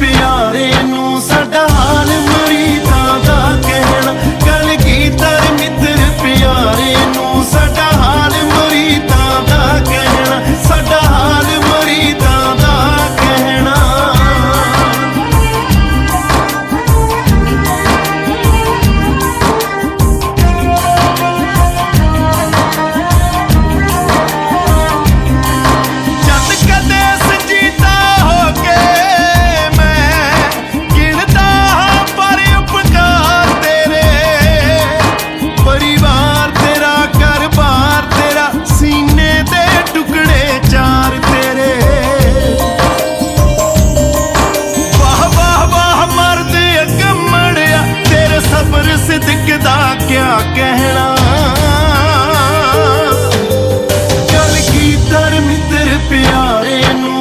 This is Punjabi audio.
ਪਿਆਰੇ ਦਾ ਕਿਆ ਕਹਿਣਾ? ਚਲ ਕੀ ਧਰਮ ਤੇਰੇ ਪਿਆਰੇ ਨੂੰ?